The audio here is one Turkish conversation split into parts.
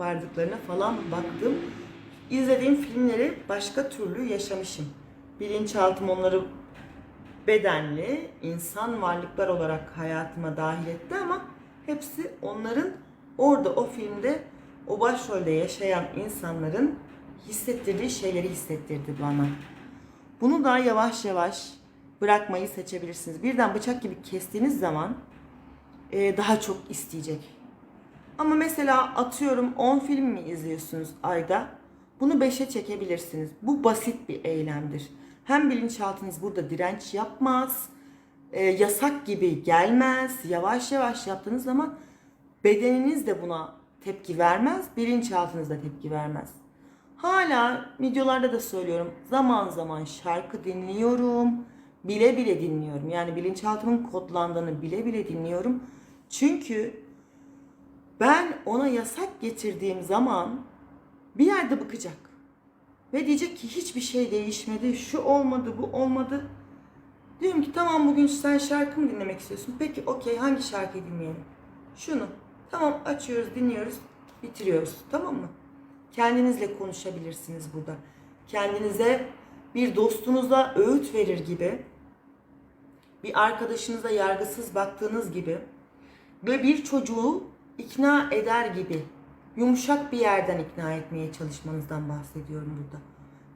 kopardıklarına falan baktım. İzlediğim filmleri başka türlü yaşamışım. Bilinçaltım onları bedenli, insan varlıklar olarak hayatıma dahil etti ama hepsi onların orada o filmde o başrolde yaşayan insanların hissettirdiği şeyleri hissettirdi bana. Bunu da yavaş yavaş bırakmayı seçebilirsiniz. Birden bıçak gibi kestiğiniz zaman e, daha çok isteyecek. Ama mesela atıyorum 10 film mi izliyorsunuz ayda? Bunu 5'e çekebilirsiniz. Bu basit bir eylemdir. Hem bilinçaltınız burada direnç yapmaz, e, yasak gibi gelmez. Yavaş yavaş yaptığınız zaman bedeniniz de buna tepki vermez, bilinçaltınız da tepki vermez. Hala videolarda da söylüyorum. Zaman zaman şarkı dinliyorum. Bile bile dinliyorum. Yani bilinçaltımın kodlandığını bile bile dinliyorum. Çünkü ben ona yasak getirdiğim zaman bir yerde bıkacak. Ve diyecek ki hiçbir şey değişmedi. Şu olmadı, bu olmadı. Diyorum ki tamam bugün sen şarkı mı dinlemek istiyorsun? Peki okey hangi şarkıyı dinleyelim? Şunu. Tamam açıyoruz, dinliyoruz, bitiriyoruz. Tamam mı? Kendinizle konuşabilirsiniz burada. Kendinize bir dostunuza öğüt verir gibi, bir arkadaşınıza yargısız baktığınız gibi ve bir çocuğu ikna eder gibi yumuşak bir yerden ikna etmeye çalışmanızdan bahsediyorum burada.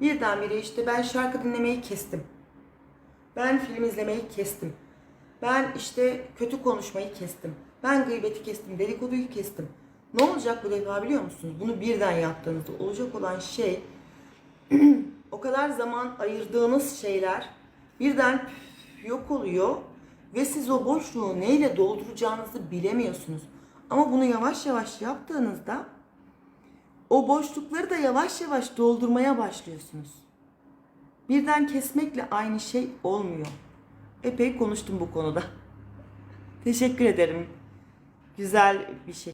Birdenbire işte ben şarkı dinlemeyi kestim. Ben film izlemeyi kestim. Ben işte kötü konuşmayı kestim. Ben gıybeti kestim, dedikoduyu kestim. Ne olacak bu defa biliyor musunuz? Bunu birden yaptığınızda olacak olan şey o kadar zaman ayırdığınız şeyler birden yok oluyor ve siz o boşluğu neyle dolduracağınızı bilemiyorsunuz. Ama bunu yavaş yavaş yaptığınızda o boşlukları da yavaş yavaş doldurmaya başlıyorsunuz. Birden kesmekle aynı şey olmuyor. Epey konuştum bu konuda. Teşekkür ederim. Güzel bir şey.